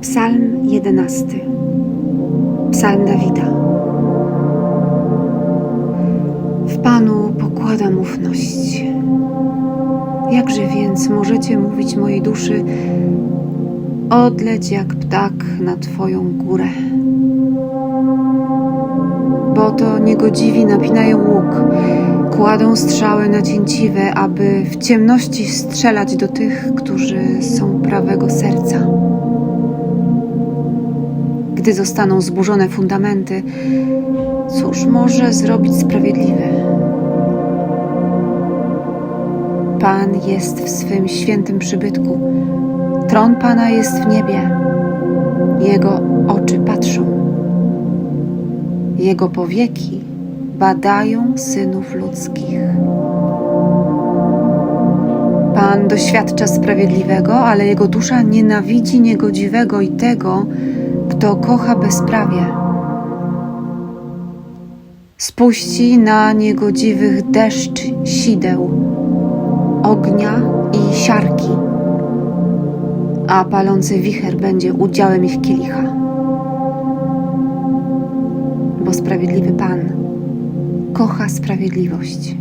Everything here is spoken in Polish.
Psalm jedenasty. Psalm Dawida. W Panu pokładam ufność. Jakże więc możecie mówić mojej duszy, odleć jak ptak na Twoją górę? Bo to niegodziwi napinają łuk, kładą strzały na cięciwe, aby w ciemności strzelać do tych, którzy są prawego serca. Gdy zostaną zburzone fundamenty, cóż może zrobić sprawiedliwy? Pan jest w swym świętym przybytku. Tron Pana jest w niebie. Jego oczy patrzą. Jego powieki badają synów ludzkich. Pan doświadcza sprawiedliwego, ale jego dusza nienawidzi niegodziwego i tego, kto kocha bezprawie. Spuści na niegodziwych deszcz sideł, ognia i siarki, a palący wicher będzie udziałem ich kielicha. Bo sprawiedliwy Pan kocha sprawiedliwość